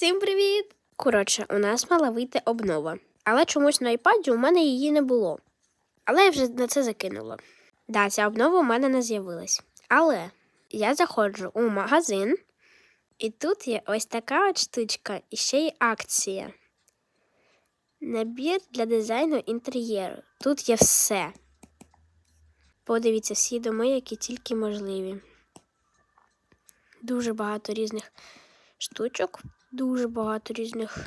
Всім привіт! Коротше, у нас мала вийти обнова. Але чомусь на iPad у мене її не було. Але я вже на це закинула. Да, ця обнова у мене не з'явилась. Але я заходжу у магазин, і тут є ось така от штучка, і ще й акція. Набір для дизайну інтер'єру. Тут є все. Подивіться всі доми, які тільки можливі. Дуже багато різних штучок, дуже багато різних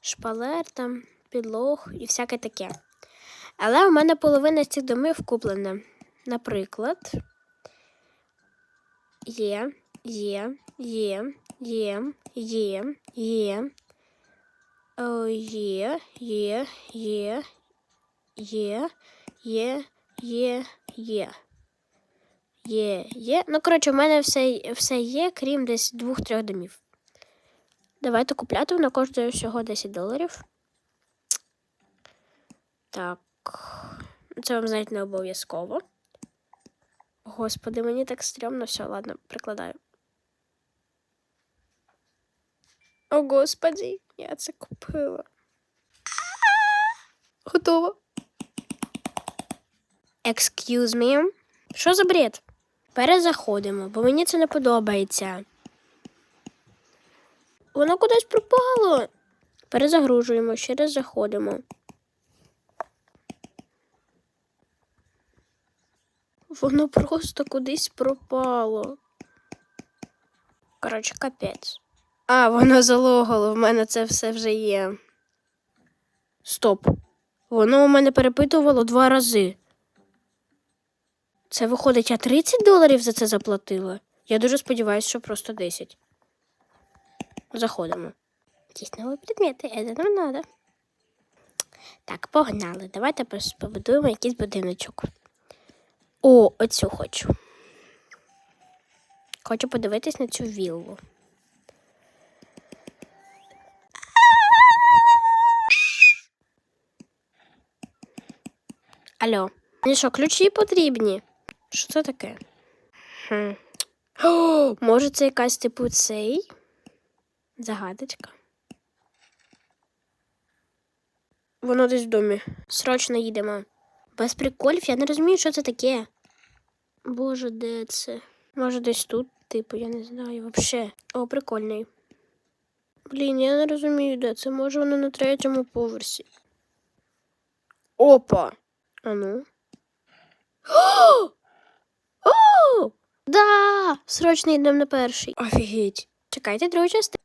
шпалер, там, підлог і всяке таке. Але у мене половина з цих домів куплена. Наприклад, є, є, є, є, є, є, є, є, є, є, є, є, є. Є, є. Ну, коротше, в мене все, все є, крім десь двох-трьох домів. Давайте купляти, вона коштує всього 10 доларів. Так. Це вам знаєте не обов'язково. Господи, мені так стрьомно, все, ладно, прикладаю. О, господи, я це купила. Готово. Excuse me. Що за бред? Перезаходимо, бо мені це не подобається. Воно кудись пропало. Перезагружуємо, ще раз заходимо. Воно просто кудись пропало. Коротше, капець. А, воно залогало, в мене це все вже є. Стоп. Воно у мене перепитувало два рази. Це виходить, я 30 доларів за це заплатила. Я дуже сподіваюся, що просто 10. Заходимо. Якісь нові предмети, це нам треба. Так, погнали. Давайте побудуємо якийсь будиночок. О, оцю хочу. Хочу подивитись на цю віллу. Алло. Мені що, ключі потрібні? Що це таке? Хм. О, може, це якась типу цей? Загадочка. Воно десь в домі. Срочно їдемо. Без приколів я не розумію, що це таке. Боже, де це? Може, десь тут, типу, я не знаю, вообще. О, прикольний. Блін, я не розумію, де це. Може, воно на третьому поверсі. Опа! А ну. О! Да! Срочно йдемо на перший. Офігеть. Чекайте другу частину.